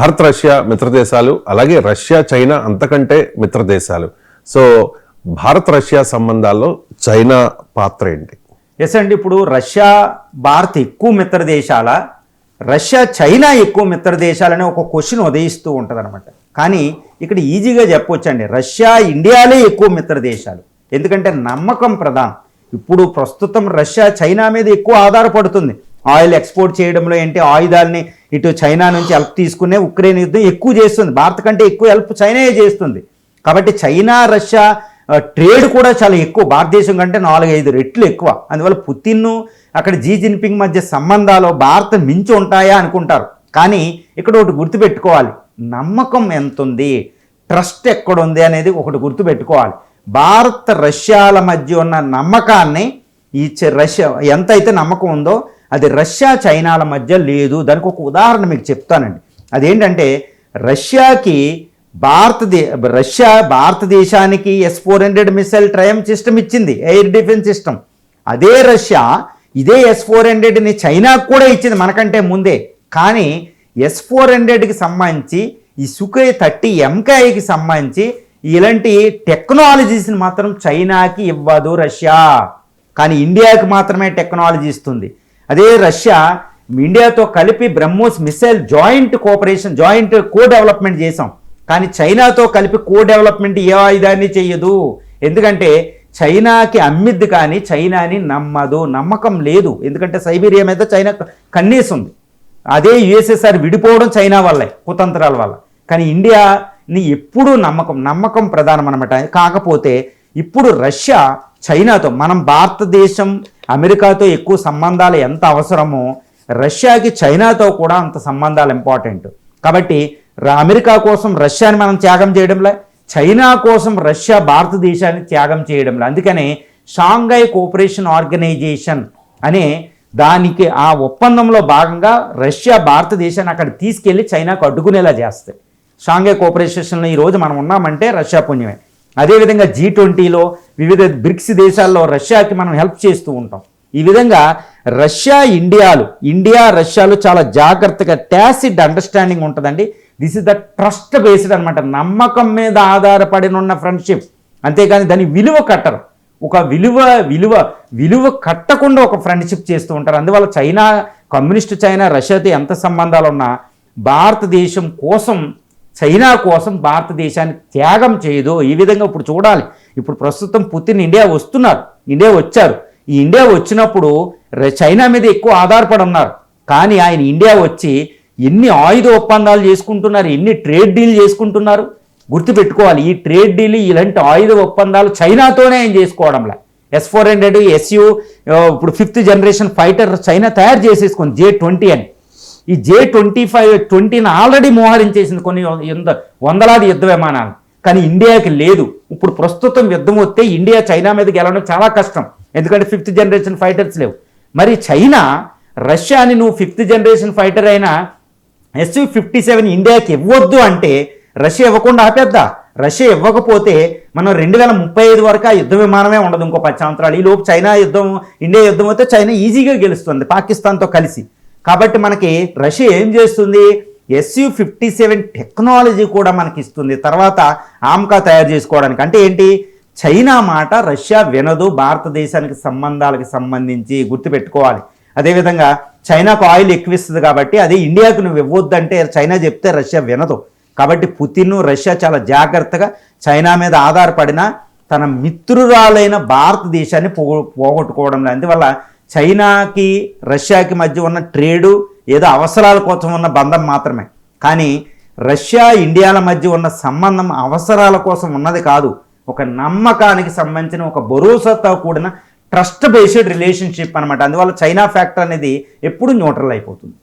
Bharat Russia మిత్రదేశాలు అలాగే Russia China అంతకంటే మిత్ర దేశాలు సో భారత్ రష్యా సంబంధాల్లో చైనా పాత్ర ఏంటి? ఎస్ అండి. ఇప్పుడు రష్యా భారత్ ఎక్కువ మిత్ర దేశాల రష్యా చైనా ఎక్కువ మిత్ర దేశాలనే ఒక క్వశ్చన్ ఉదయిస్తూ ఉంటుంది అనమాట కానీ ఇక్కడ ఈజీగా చెప్పొచ్చండి. రష్యా ఇండియాలే ఎక్కువ మిత్ర దేశాలు ఎందుకంటే నమ్మకం ప్రధానం. ఇప్పుడు ప్రస్తుతం రష్యా చైనా మీద ఎక్కువ ఆధారపడుతుంది. ఆయిల్ ఎక్స్పోర్ట్ చేయడంలో ఏంటి ఆయుధాలని ఇటు చైనా నుంచి హెల్ప్ తీసుకునే ఉక్రెయిన్ యుద్ధం ఎక్కువ చేస్తుంది. భారత్ కంటే ఎక్కువ హెల్ప్ చైనాయే చేస్తుంది. కాబట్టి చైనా రష్యా ట్రేడ్ కూడా చాలా ఎక్కువ. భారతదేశం కంటే నాలుగైదు రెట్లు ఎక్కువ. అందువల్ల పుతిన్ను అక్కడ జీ జిన్పింగ్ మధ్య సంబంధాలు భారత్ మించి ఉంటాయా అనుకుంటారు. కానీ ఇక్కడ ఒకటి గుర్తుపెట్టుకోవాలి. నమ్మకం ఎంత ఉంది ట్రస్ట్ ఎక్కడుంది అనేది ఒకటి గుర్తుపెట్టుకోవాలి. భారత్ రష్యాల మధ్య ఉన్న నమ్మకాన్ని ఈ రష్యా ఎంతైతే నమ్మకం ఉందో అది రష్యా చైనాల మధ్య లేదు. దానికి ఒక ఉదాహరణ మీకు చెప్తానండి. అదేంటంటే రష్యాకి భారతదే రష్యా భారతదేశానికి S four hundred missile triumph system ఇచ్చింది. ఎయిర్ డిఫెన్స్ సిస్టమ్ అదే రష్యా ఇదే ఎస్ ఫోర్ హండ్రెడ్ని చైనాకు కూడా ఇచ్చింది మనకంటే ముందే. కానీ ఎస్ ఫోర్ హండ్రెడ్కి సంబంధించి ఈ సుఖై థర్టీ ఎంకాయకి సంబంధించి ఇలాంటి టెక్నాలజీస్ని మాత్రం చైనాకి ఇవ్వదు రష్యా. కానీ ఇండియాకి మాత్రమే టెక్నాలజీ ఇస్తుంది. అదే రష్యా ఇండియాతో కలిపి BrahMos missile joint cooperation joint co development చేసాం కానీ చైనాతో కలిపి కో డెవలప్మెంట్ ఏ ఆయుధాన్ని చెయ్యదు ఎందుకంటే చైనాకి అమ్మిద్ది కానీ చైనాని నమ్మదు నమ్మకం లేదు. ఎందుకంటే సైబీరియా మీద చైనా కన్నేసింది అదే యుఎస్ఎస్ఆర్ విడిపోవడం చైనా వల్లే కుతంత్రాల వల్ల. కానీ ఇండియాని ఎప్పుడూ నమ్మకం నమ్మకం ప్రధానం అనమాట కాకపోతే ఇప్పుడు రష్యా చైనాతో మనం భారతదేశం అమెరికాతో ఎక్కువ సంబంధాలు ఎంత అవసరమో రష్యాకి చైనాతో కూడా అంత సంబంధాలు ఇంపార్టెంట్ కాబట్టి అమెరికా కోసం రష్యాని మనం త్యాగం చేయడంలే చైనా కోసం రష్యా భారతదేశాన్ని త్యాగం చేయడంలే. అందుకని షాంఘై కోఆపరేషన్ ఆర్గనైజేషన్ అనే దానికి ఆ ఒప్పందంలో భాగంగా రష్యా భారతదేశాన్ని అక్కడ తీసుకెళ్ళి చైనాకు అడ్డుకునేలా చేస్తాయి. షాంఘై కోఆపరేషన్లో ఈరోజు మనం ఉన్నామంటే రష్యా పుణ్యమే. అదేవిధంగా జీ ట్వంటీలో వివిధ బ్రిక్స్ దేశాల్లో రష్యాకి మనం హెల్ప్ చేస్తూ ఉంటాం. ఈ విధంగా రష్యా ఇండియాలు ఇండియా రష్యాలు చాలా జాగ్రత్తగా టాసిడ్ అండర్స్టాండింగ్ ఉంటుందండి. This is the trust based అనమాట నమ్మకం మీద ఆధారపడిన ఉన్న ఫ్రెండ్షిప్ అంతేకాని దాని విలువ కట్టరు. ఒక విలువ విలువ విలువ కట్టకుండా ఒక ఫ్రెండ్షిప్ చేస్తూ ఉంటారు. అందువల్ల చైనా కమ్యూనిస్ట్ చైనా రష్యాతో ఎంత సంబంధాలు ఉన్నా భారతదేశం కోసం చైనా కోసం భారతదేశాన్ని త్యాగం చేయదు ఈ విధంగా ఇప్పుడు చూడాలి. ఇప్పుడు ప్రస్తుతం పుతిన్ ఇండియా వస్తున్నారు. ఇండియా వచ్చారు. ఈ ఇండియా వచ్చినప్పుడు చైనా మీద ఎక్కువ ఆధారపడి ఉన్నారు. కానీ ఆయన ఇండియా వచ్చి ఎన్ని ఆయుధ ఒప్పందాలు చేసుకుంటున్నారు ఎన్ని ట్రేడ్ డీల్ చేసుకుంటున్నారు గుర్తుపెట్టుకోవాలి. ఈ ట్రేడ్ డీల్ ఇలాంటి ఆయుధ ఒప్పందాలు చైనాతోనే ఆయన చేసుకోవడంలా. ఎస్ ఫోర్ హండ్రెడ్ ఎస్యు ఇప్పుడు ఫిఫ్త్ జనరేషన్ ఫైటర్ చైనా తయారు చేసేసుకుంది జే ట్వంటీ అని. ఈ జే ట్వంటీ ఫైవ్ ట్వంటీని ఆల్రెడీ మోహరించేసింది కొన్ని వందలాది యుద్ధ విమానాలు. కానీ ఇండియాకి లేదు. ఇప్పుడు ప్రస్తుతం యుద్ధం వస్తే ఇండియా చైనా మీద గెలవడం చాలా కష్టం. ఎందుకంటే ఫిఫ్త్ జనరేషన్ ఫైటర్స్ లేవు. మరి చైనా రష్యాని నువ్వు ఫిఫ్త్ జనరేషన్ ఫైటర్ అయినా ఎస్యూ ఫిఫ్టీ సెవెన్ ఇండియాకి ఇవ్వద్దు అంటే రష్యా ఇవ్వకుండా ఆపేద్దా? రష్యా ఇవ్వకపోతే మనం రెండు వేల ముప్పై ఐదు వరకు ఆ యుద్ధ విమానమే ఉండదు ఇంకో పది సంవత్సరాలు. ఈ లోపు చైనా యుద్ధం ఇండియా యుద్ధం అయితే చైనా ఈజీగా గెలుస్తుంది పాకిస్తాన్తో కలిసి. కాబట్టి మనకి రష్యా ఏం చేస్తుంది? ఎస్యు ఫిఫ్టీ సెవెన్ టెక్నాలజీ కూడా మనకి ఇస్తుంది తర్వాత ఆమ్కా తయారు చేసుకోవడానికి. అంటే ఏంటి? చైనా మాట రష్యా వినదు భారతదేశానికి సంబంధాలకు సంబంధించి గుర్తుపెట్టుకోవాలి. అదేవిధంగా చైనాకు ఆయిల్ ఎక్కువ ఇస్తుంది కాబట్టి అదే ఇండియాకు నువ్వు ఇవ్వద్దంటే చైనా చెప్తే రష్యా వినదు. కాబట్టి పుతిన్ రష్యా చాలా జాగ్రత్తగా చైనా మీద ఆధారపడిన తన మిత్రురాలైన భారతదేశాన్ని పోగొట్టుకోవడం అందువల్ల చైనాకి రష్యాకి మధ్య ఉన్న ట్రేడు ఏదో అవసరాల కోసం ఉన్న బంధం మాత్రమే. కానీ రష్యా ఇండియాల మధ్య ఉన్న సంబంధం అవసరాల కోసం ఉన్నది కాదు. ఒక నమ్మకానికి సంబంధించిన ఒక భరోసాతో కూడిన ట్రస్ట్ బేస్డ్ రిలేషన్షిప్ అనమాట అందువల్ల చైనా ఫ్యాక్టర్ అనేది ఎప్పుడు న్యూట్రల్ అయిపోతుంది.